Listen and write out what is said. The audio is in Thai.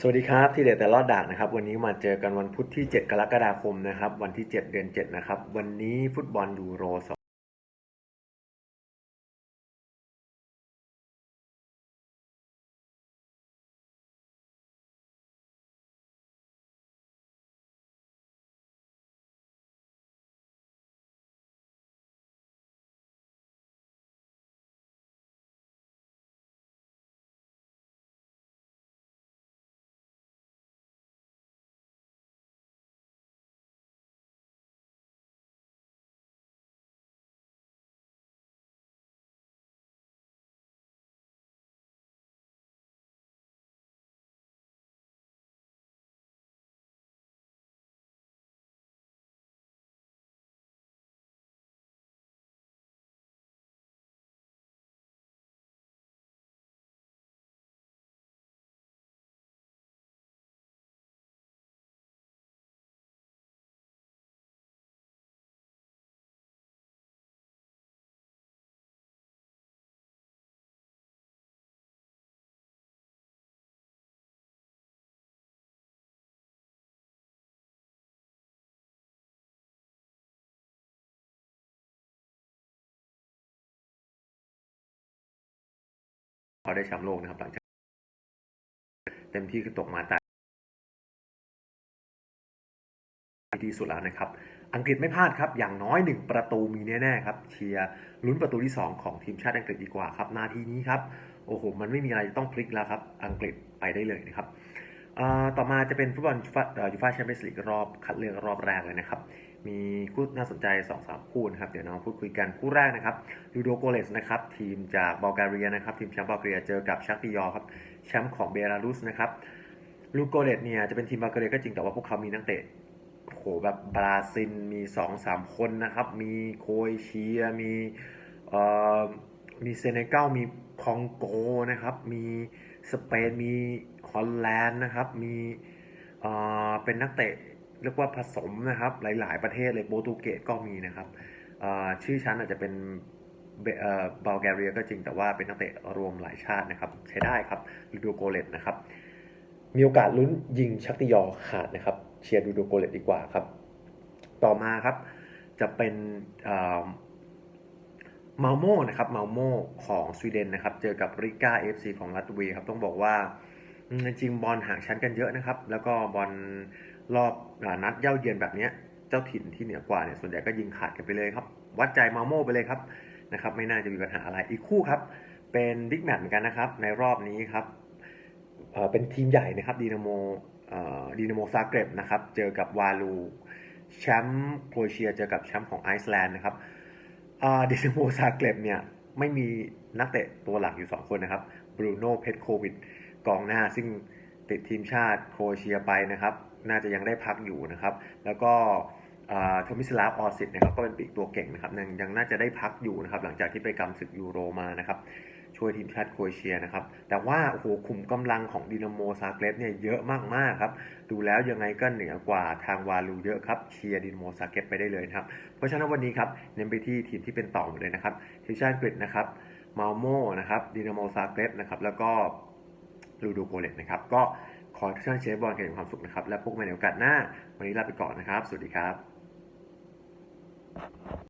สวัสดีครับที่เด็ดแต่รอดดากนะครับ วันนี้มาเจอกันวันพุธที่ 7 กรกฎาคมนะครับ วันที่ 7 เดือน 7 นะครับ วันนี้ฟุตบอลยูโร เขาได้แชมป์โลกนะครับหลังจากเต็มที่คือตกมาแต่ดีสุดแล้วนะครับ อังกฤษไม่พลาดครับ อย่างน้อยหนึ่งประตูมีแน่ๆครับ เชียร์ลุ้นประตูที่ 2 ของทีมชาติอังกฤษดีกว่าครับ นาทีนี้ครับ โอ้โห มันไม่มีอะไรต้องพลิกแล้วครับ อังกฤษไปได้เลยนะครับ ต่อมาจะเป็นฟุตบอลยูฟ่าแชมเปี้ยนส์ลีกรอบคัดเลือกรอบแรกเลยนะครับ มีคู่น่าสนใจ 2-3 คู่นะครับ เดี๋ยวเราพูดคุยกันคู่แรกนะครับลูโดโกเลสนะครับ ทีมจากบัลแกเรียนะครับ ทีมแชมป์บัลแกเรียเจอกับชักติยอร์ครับ แชมป์ของเบลารุสนะครับลูโกเลสเนี่ยจะเป็นทีมบัลแกเรียก็จริงแต่ว่าพวกเขามีนักเตะโหแบบบราซิลมี 2-3 คนนะครับ มีโครเอเชียมีเอ่อมีเซเนกัลมีคองโกนะครับ มีสเปนมีฮอลแลนด์นะครับ มีเอ่อเป็นนักเตะ เรียกว่าผสมนะครับ หลาย ๆ ประเทศเลยโปรตุเกสก็มีนะครับชื่อชั้นอาจจะเป็นเบเอ่อบัลแกเรียก็จริงแต่ว่าเป็นนักเตะรวมหลายชาตินะครับ ใช้ได้ครับลูโดโกเลสนะครับ มีโอกาสลุ้นยิงชักติยอขาดนะครับ เชียร์ดูโดโกเลตดีกว่าครับ ต่อมาครับจะเป็นมาโมนะครับมาโมของสวีเดนนะครับ เจอกับริก้าเอฟซีของลัตเวียครับ ต้องบอกว่าจริงบอลห่างชั้นกันเยอะนะครับ แล้วก็บอล รอบนัดเย่าเยือนแบบนี้เจ้าถิ่นที่เหนือกว่าเนี่ยส่วนใหญ่ก็ยิงขาดกันไปเลยครับ วัดใจมาโมไปเลยครับนะครับ ไม่น่าจะมีปัญหาอะไรอีกคู่ครับ เป็นบิ๊กแมตช์เหมือนกันนะครับ ในรอบนี้ครับเเป็นทีมใหญ่นะครับดีนาโมดีนาโมซาเกร็บนะครับ เจอกับวาลูแชมป์โครเอเชียเจอกับแชมป์ของไอซ์แลนด์นะครับดีนาโมซาเกร็บเนี่ยไม่มีนักเตะตัวหลักอยู่ 2 คนนะครับบรูโน่เพชโควิดกองหน้าซึ่ง ติดทีมชาติโครเอเชียไปนะครับ น่าจะยังได้พักอยู่นะครับ แล้วก็โทมิสลาฟออสิตนะครับก็เป็นปีกตัวเก่งนะครับยังยังน่าจะได้พักอยู่นะครับ หลังจากที่ไปกำศึกยูโรมานะครับช่วยทีมชาติโครเอเชียนะครับ แต่ว่าโอ้โหขุมกำลังของดินาโมซาเกรบเนี่ยเยอะมากๆครับ ดูแล้วยังไงก็เหนือกว่าทางวาลูเยอะครับเชียร์ดินาโมซาเกรบไปได้เลยนะครับ เพราะฉะนั้นวันนี้ครับเน้นไปที่ทีมที่เป็นต่อหมดเลยนะครับทีมชาติอังกฤษนะครับมาโมนะครับดินาโมซาเกรบนะครับแล้วก็ ลูดูโกเลตนะครับ ก็ขอทุกท่านเชียร์บอลกันอย่างความสุขนะครับ และพบกันใหม่ในโอกาสหน้า วันนี้ลาไปก่อนนะครับ สวัสดีครับ